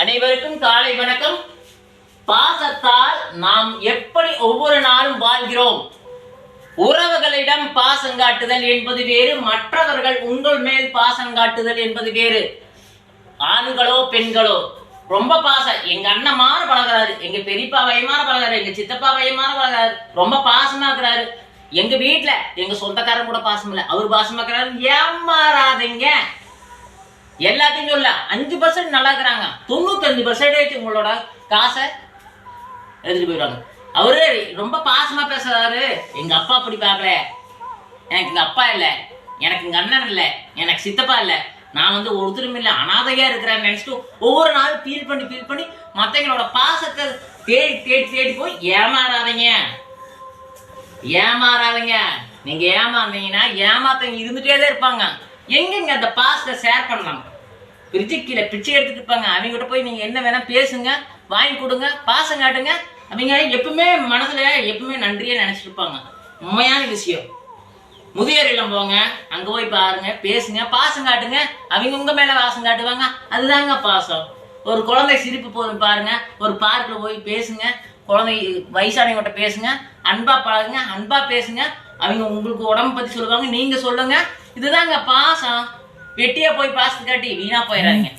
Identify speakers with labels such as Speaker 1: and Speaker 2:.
Speaker 1: அனைவருக்கும் காலை வணக்கம். பாசத்தால் நாம் எப்படி ஒவ்வொரு நாளும் வாழ்கிறோம்? உறவுகளிடம் பாசம் காட்டுதல் என்பது வேறு மற்றவர்கள் உங்கள் மேல் பாசம் காட்டுதல் என்பது வேறு. ஆண்களோ பெண்களோ ரொம்ப பாசம். எங்க அண்ணன் மாற பழகுறாரு எங்க பெரியப்பா வயமாற பழகுறாரு எங்க சித்தப்பா வயமாற பழகிறாரு ரொம்ப பாசமா இருக்கிறாரு. எங்க வீட்டுல எங்க சொந்தக்காரன் கூட பாசம் இல்லை அவர் பாசமா இருக்கிறாரு. ஏமாறாதீங்க. எல்லாத்தையும் சொல்ல அஞ்சு பர்சன்ட் நல்லா இருக்கிறாங்க. தொண்ணூத்தஞ்சு பர்சன்டேஜ் உங்களோட காசை எடுத்துட்டு போயிடுவாங்க. அவரு ரொம்ப பாசமா பேசுறாரு. எங்க அப்பா அப்படி பார்க்கல. எனக்கு எங்க அப்பா இல்ல. எனக்கு எங்க அண்ணன் இல்ல. எனக்கு சித்தப்பா இல்ல. நான் வந்து ஒருத்தரும் இல்ல. அனாதையா இருக்கிறேன்னு நினைச்சிட்டு ஒவ்வொரு நாளும் ஃபீல் பண்ணி ஃபீல் பண்ணி மத்தவங்களோட பாசத்தை தேடி தேடி தேடி போய் ஏமாறாதீங்க. ஏமாறாதீங்க. நீங்க ஏமாந்தீங்கன்னா ஏமாத்தவங்க இருந்துட்டே தான் இருப்பாங்க. எங்கெங்க அந்த பாஸ்ட ஷேர் பண்ணலாம்? பிரிச்சு கீழே பிச்சை எடுத்துட்டு இருப்பாங்க. அவங்ககிட்ட போய் நீங்க என்ன வேணா பேசுங்க வாங்கி கொடுங்க பாசம் காட்டுங்க. அவங்க எப்பவுமே மனசுல எப்பவுமே நன்றியே நினைச்சிட்டு இருப்பாங்க. உண்மையான விஷயம். முதியோர் இல்லம் போங்க அங்க போய் பாருங்க பேசுங்க பாசம் காட்டுங்க. அவங்க உங்க மேல பாசம் காட்டுவாங்க. அதுதாங்க பாசம். ஒரு குழந்தை சிரிப்பு போதும் பாருங்க. ஒரு பார்க்ல போய் பேசுங்க. குழந்தை வயசானவங்கிட்ட பேசுங்க. அன்பா பழகுங்க அன்பா பேசுங்க. அவங்க உங்களுக்கு உடம்பு பத்தி சொல்லுவாங்க. நீங்க சொல்லுங்க. இதுதாங்க பாசம். வெட்டியா போய் பாசம் காட்டி வீணா போயிடாதீங்க